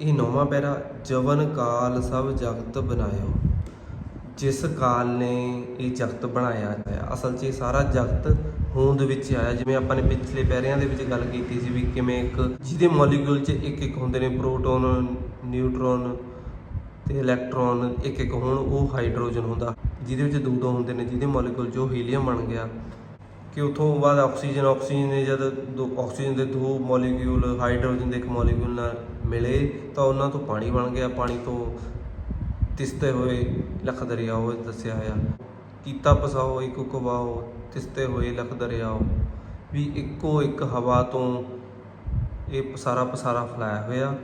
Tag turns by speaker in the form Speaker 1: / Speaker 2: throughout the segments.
Speaker 1: ਇਹ ਨੌਵਾਂ ਪੈਰਾ ਜਵਨ ਕਾਲ ਸਭ ਜਗਤ ਬਣਾਇਓ। ਜਿਸ ਕਾਲ ਨੇ ਇਹ ਜਗਤ ਬਣਾਇਆ ਹੈ। ਅਸਲ 'ਚ ਇਹ ਸਾਰਾ ਜਗਤ ਹੋਂਦ ਵਿੱਚ ਆਇਆ। ਜਿਵੇਂ ਆਪਾਂ ਨੇ ਪਿਛਲੇ ਪੈਰਿਆਂ ਦੇ ਵਿੱਚ ਗੱਲ ਕੀਤੀ ਸੀ ਵੀ ਕਿਵੇਂ ਇੱਕ ਜਿਹਦੇ ਮੋਲੀਕਿਊਲ 'ਚ ਇੱਕ ਇੱਕ ਹੁੰਦੇ ਨੇ ਪ੍ਰੋਟੋਨ, ਨਿਊਟਰੋਨ ਤੇ ਇਲੈਕਟ੍ਰੋਨ, ਇੱਕ ਇੱਕ ਹੋਣ, ਉਹ ਹਾਈਡਰੋਜਨ ਹੁੰਦਾ। ਜਿਹਦੇ ਵਿੱਚ ਦੋ ਦੋ ਹੁੰਦੇ ਨੇ, ਜਿਹਦੇ ਮੋਲੀਕਿਊਲ 'ਚ ਉਹ ਹੀਲੀਅਮ ਬਣ ਗਿਆ। ਕਿ ਉਥੋਂ ਬਾਅਦ ਆਕਸੀਜਨ ਆਕਸੀਜਨ ਨੇ ਜਦ ਦੋ, ਆਕਸੀਜਨ ਦੇ ਦੋ ਮੋਲੀਕਿਊਲ, ਹਾਈਡਰੋਜਨ ਦੇ ਇੱਕ ਮੋਲੀਕਿਊਲ ਨਾਲ ਮਿਲੇ, ਤਾਂ ਉਹਨਾਂ ਤੋਂ ਪਾਣੀ ਬਣ ਗਿਆ। ਪਾਣੀ ਤੋਂ ਤਿਸਤੇ ਹੋਏ ਲੱਖ ਦਰਿਆਓ ਦੱਸਿਆ ਹੋਇਆ। ਕੀਤਾ ਪਸਾਓ, ਇੱਕ ਕਵਾਓ ਤਿਸਤੇ ਹੋਏ ਲੱਖ ਦਰਿਆਓ। ਵੀ ਇੱਕੋ ਇੱਕ ਹਵਾ ਤੋਂ ਇਹ ਪਸਾਰਾ ਪਸਾਰਾ ਫੈਲਾਇਆ ਹੋਇਆ।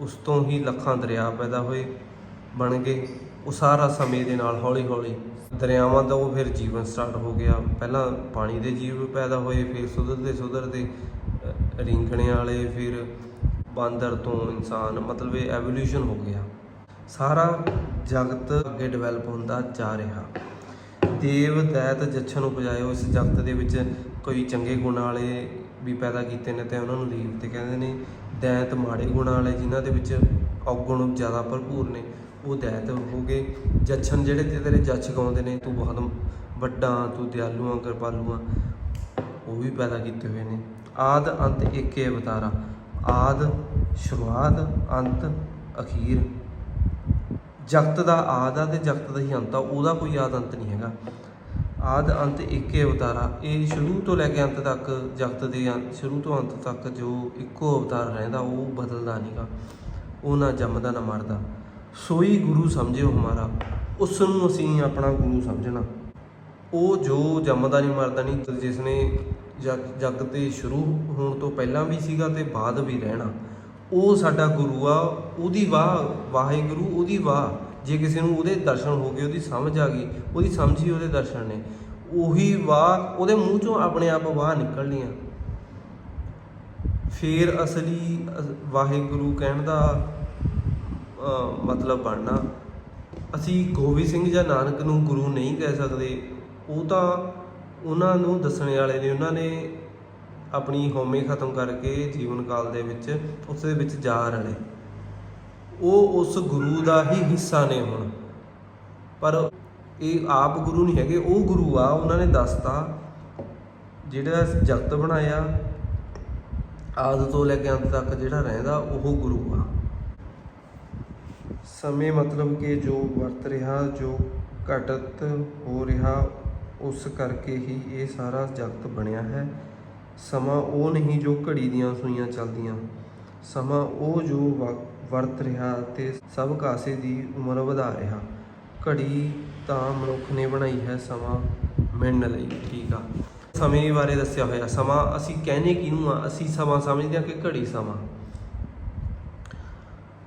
Speaker 1: ਉਸ ਤੋਂ ਹੀ ਲੱਖਾਂ ਦਰਿਆ ਪੈਦਾ ਹੋਏ। ਬਣ ਗਏ। ਉਹ ਸਾਰਾ ਸਮੇਂ ਦੇ ਨਾਲ ਹੌਲੀ ਹੌਲੀ ਦਰਿਆਵਾਂ ਦਾ ਉਹ ਫਿਰ ਜੀਵਨ ਸਟਾਰਟ ਹੋ ਗਿਆ। ਪਹਿਲਾਂ ਪਾਣੀ ਦੇ ਜੀਵ ਪੈਦਾ ਹੋਏ ਫਿਰ ਸੁਧਰਦੇ ਸੁਧਰਦੇ ਅ, ਰਿੰਗਣੇ ਵਾਲੇ ਫਿਰ ਬਾਂਦਰ ਤੋਂ ਇਨਸਾਨ ਮਤਲਬ ਇਹ ਐਵੋਲੂਸ਼ਨ ਹੋ ਗਿਆ। ਸਾਰਾ ਜਗਤ ਅੱਗੇ ਡਿਵੈਲਪ ਹੁੰਦਾ ਜਾ ਰਿਹਾ। ਦੇਵ ਦੈਤ ਜੱਛਨ ਉਪਜਾਇਓ ਇਸ ਜਗਤ ਦੇ ਵਿੱਚ ਕੋਈ ਚੰਗੇ ਗੁਣ ਵਾਲੇ ਵੀ ਪੈਦਾ ਕੀਤੇ ਨੇ ਤੇ ਉਹਨਾਂ ਨੂੰ ਦੇਵ ਤੇ ਕਹਿੰਦੇ ਨੇ। ਦੈਤ ਮਾੜੇ ਗੁਣਾਂ ਵਾਲੇ ਜਿਨ੍ਹਾਂ ਦੇ ਵਿੱਚ ਔਗੁਣ ਜ਼ਿਆਦਾ ਭਰਪੂਰ ਨੇ। ਉਹ ਦੈਤ ਹੋ ਗਏ ਜੱਛਨ ਜਿਹੜੇ ਤੇ ਤੇਰੇ ਜੱਛ ਗਾਉਂਦੇ ਨੇ, ਤੂੰ ਬਹੁਤ ਵੱਡਾ, ਤੂੰ ਦਿਆਲੂਆਂ ਆ ਉਹ ਵੀ ਪੈਦਾ ਕੀਤੇ ਹੋਏ ਨੇ। ਆਦ, ਅੰਤ, ਏਕੇ ਅਵਤਾਰਾ। ਆਦ, ਸ਼ੁਰੂਆਤ, ਅੰਤ, ਅਖੀਰ। ਜਗਤ ਦਾ ਆਦ ਆ ਤੇ ਜਗਤ ਦਾ ਹੀ ਅੰਤ ਆ, ਉਹਦਾ ਕੋਈ ਆਦ ਅੰਤ ਨਹੀਂ ਹੈਗਾ। ਆਦ, ਅੰਤ ਇੱਕੇ ਅਵਤਾਰਾ। ਇਹ ਸ਼ੁਰੂ ਤੋਂ ਲੈ ਕੇ ਅੰਤ ਤੱਕ ਜਗਤ ਦੇ ਅੰਤ, ਸ਼ੁਰੂ ਤੋਂ ਅੰਤ ਤੱਕ ਜੋ ਇੱਕੋ ਅਵਤਾਰ ਰਹਿੰਦਾ, ਉਹ ਬਦਲਦਾ ਨਹੀਂਗਾ ਉਹ ਨਾ ਜੰਮਦਾ, ਨਾ ਮਰਦਾ। ਸੋਈ ਗੁਰੂ ਸਮਝਿਓ ਹਮਾਰਾ ਉਸ ਨੂੰ ਅਸੀਂ ਆਪਣਾ ਗੁਰੂ ਸਮਝਣਾ। ਉਹ ਜੋ ਜੰਮਦਾ ਨਹੀਂ ਮਰਦਾ ਨਹੀਂ ਜਿਸ ਨੇ ਜਗ ਜਗ ਤੇ ਸ਼ੁਰੂ ਹੋਣ ਤੋਂ ਪਹਿਲਾਂ ਵੀ ਸੀਗਾ ਤੇ ਬਾਅਦ ਵੀ ਰਹਿਣਾ, ਉਹ ਸਾਡਾ ਗੁਰੂ ਆ, ਉਹਦੀ ਵਾਹ, ਵਾਹਿਗੁਰੂ ਉਹਦੀ ਵਾਹ। ਜੇ ਕਿਸੇ ਨੂੰ ਉਹਦੇ ਦਰਸ਼ਨ ਹੋ ਗਏ, ਉਹਦੀ ਸਮਝ ਆ ਗਈ, ਉਹਦੀ ਸਮਝ ਹੀ ਉਹਦੇ ਦਰਸ਼ਨ ਨੇ। ਉਹੀ ਵਾਹ, ਉਹਦੇ ਮੂੰਹ ਚੋਂ ਆਪਣੇ ਆਪ ਵਾਹ ਨਿਕਲਣੀਆਂ। ਫੇਰ ਅਸਲੀ ਵਾਹਿਗੁਰੂ ਕਹਿਣ ਦਾ ਮਤਲਬ ਬਣਨਾ। ਅਸੀਂ ਗੋਬਿੰਦ ਸਿੰਘ ਜਾਂ ਨਾਨਕ ਨੂੰ ਗੁਰੂ ਨਹੀਂ ਕਹਿ ਸਕਦੇ। ਉਹ ਤਾਂ ਉਹਨਾਂ ਨੂੰ ਦੱਸਣ ਵਾਲੇ ਨੇ। ਉਹਨਾਂ ਨੇ ਆਪਣੀ ਹਉਮੈ ਖਤਮ ਕਰਕੇ ਜੀਵਨ ਕਾਲ ਦੇ ਵਿੱਚ, ਉਸ ਦੇ ਵਿੱਚ ਜਾ ਰਲੇ। ਉਹ ਉਸ ਗੁਰੂ ਦਾ ਹੀ ਹਿੱਸਾ ਨੇ ਹੁਣ। ਪਰ ਇਹ ਆਪ ਗੁਰੂ ਨਹੀਂ ਹੈਗੇ, ਉਹ ਗੁਰੂ ਆ। ਉਹਨਾਂ ਨੇ ਦੱਸਤਾ, ਜਿਹੜਾ ਜਗਤ ਬਣਾਇਆ, ਆਦ ਤੋਂ ਲੈ ਕੇ ਅੰਤ ਤੱਕ ਜਿਹੜਾ ਰਹਿੰਦਾ, ਉਹ ਗੁਰੂ ਆ। ਸਮੇਂ ਮਤਲਬ ਕਿ ਜੋ ਵਰਤ ਰਿਹਾ, ਜੋ ਘਟਤ ਹੋ ਰਿਹਾ, ਉਸ ਕਰਕੇ ਹੀ ਇਹ ਸਾਰਾ ਜਗਤ ਬਣਿਆ ਹੈ। ਸਮਾਂ ਉਹ ਨਹੀਂ ਜੋ ਘੜੀ ਦੀਆਂ ਸੂਈਆਂ ਚੱਲਦੀਆਂ। ਸਮਾਂ ਉਹ ਜੋ ਵਰਤ ਰਿਹਾ ਤੇ ਸਭ ਕਾਸੇ ਦੀ ਉਮਰ ਵਧਾ ਰਿਹਾ। ਘੜੀ ਤਾਂ ਮਨੁੱਖ ਨੇ ਬਣਾਈ ਹੈ, ਸਮਾਂ ਮਿਲਣ ਲਈ ਠੀਕ ਆ। ਸਮੇਂ ਬਾਰੇ ਦੱਸਿਆ ਹੋਇਆ, ਸਮਾਂ ਅਸੀਂ ਕਹਿੰਦੇ ਕਿਹਨੂੰ ਆ? ਅਸੀਂ ਸਮਾਂ ਸਮਝਦੇ ਹਾਂ ਕਿ ਘੜੀ ਸਮਾਂ।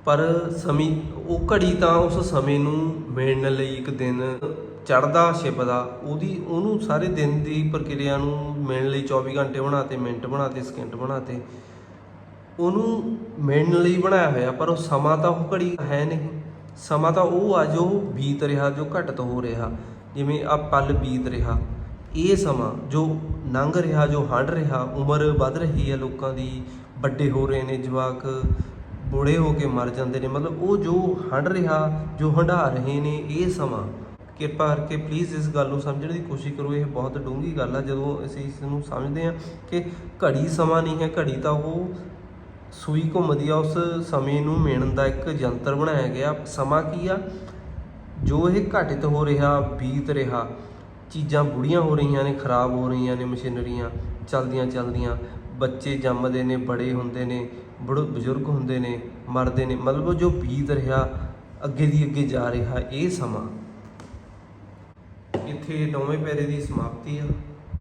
Speaker 1: ਪਰ ਸਮੀ, ਉਹ ਘੜੀ ਤਾਂ ਉਸ ਸਮੇਂ ਨੂੰ ਮਿਲਣ ਲਈ ਇੱਕ ਦਿਨ ਚੜਦਾ ਛਿਪਦਾ, ਉਹਦੀ, ਉਹਨੂੰ ਸਾਰੇ ਦਿਨ ਦੀ ਪ੍ਰਕਿਰਿਆ ਨੂੰ ਮਿਲਣ ਲਈ 24 ਘੰਟੇ ਬਣਾਤੇ, ਮਿੰਟ ਬਣਾਤੇ ਸਕਿੰਟ ਬਣਾਤੇ, ਉਹਨੂੰ ਮਿਲਣ ਲਈ ਬਣਾਇਆ ਹੋਇਆ, ਪਰ ਉਹ ਸਮਾਂ ਤਾਂ ਉਹ ਘੜੀ ਹੈ ਨਹੀਂ। ਸਮਾਂ ਤਾਂ ਉਹ ਆ ਜੋ ਬੀਤ ਰਿਹਾ, ਜੋ ਘਟਤ ਹੋ ਰਿਹਾ, ਜਿਵੇਂ ਆ ਪਲ ਬੀਤ ਰਿਹਾ। ਇਹ ਸਮਾਂ ਜੋ ਲੰਘ ਰਿਹਾ, ਜੋ ਹੰਡ ਰਿਹਾ, ਉਮਰ ਵੱਧ ਰਹੀ ਹੈ ਲੋਕਾਂ ਦੀ, ਵੱਡੇ ਹੋ ਰਹੇ ਨੇ ਜਵਾਕ ਬੁੜੇ ਹੋ ਕੇ ਮਰ ਜਾਂਦੇ ਨੇ। ਮਤਲਬ ਉਹ ਜੋ ਹੰਡ ਰਿਹਾ, ਜੋ ਹੰਢਾ ਰਹੇ ਨੇ, ਇਹ ਸਮਾਂ। ਕਿਰਪਾ ਕਰਕੇ ਪਲੀਜ਼ ਇਸ ਗੱਲ ਨੂੰ ਸਮਝਣ ਦੀ ਕੋਸ਼ਿਸ਼ ਕਰੋ। ਇਹ ਬਹੁਤ ਡੂੰਘੀ ਗੱਲ ਆ। ਜਦੋਂ ਅਸੀਂ ਇਸ ਨੂੰ ਸਮਝਦੇ ਹਾਂ ਕਿ ਘੜੀ ਸਮਾਂ ਨਹੀਂ ਹੈ, ਘੜੀ ਤਾਂ ਉਹ ਸੂਈ ਘੁੰਮਦੀ ਆ। ਉਸ ਸਮੇਂ ਨੂੰ ਮੇਣਨ ਦਾ ਇੱਕ ਯੰਤਰ ਬਣਾਇਆ ਗਿਆ। ਸਮਾਂ ਕੀ ਆ? ਜੋ ਇਹ ਘਟਿਤ ਹੋ ਰਿਹਾ, ਬੀਤ ਰਿਹਾ, ਚੀਜ਼ਾਂ ਬੁੜੀਆਂ ਹੋ ਰਹੀਆਂ ਨੇ, ਖਰਾਬ ਹੋ ਰਹੀਆਂ ਨੇ ਮਸ਼ੀਨਰੀਆਂ ਚਲਦੀਆਂ ਚਲਦੀਆਂ ਬੱਚੇ ਜੰਮਦੇ ਨੇ, ਬੜੇ ਹੁੰਦੇ ਨੇ, ਬੜ, ਬਜ਼ੁਰਗ ਹੁੰਦੇ ਨੇ, ਮਰਦੇ ਨੇ, ਮਤਲਬ ਜੋ ਬੀਤ ਰਿਹਾ, ਅੱਗੇ ਦੀ ਅੱਗੇ ਜਾ ਰਿਹਾ, ਇਹ ਸਮਾਂ। ਇੱਥੇ ਨੌਵੇਂ ਪੈਰੇ ਦੀ ਸਮਾਪਤੀ ਆ।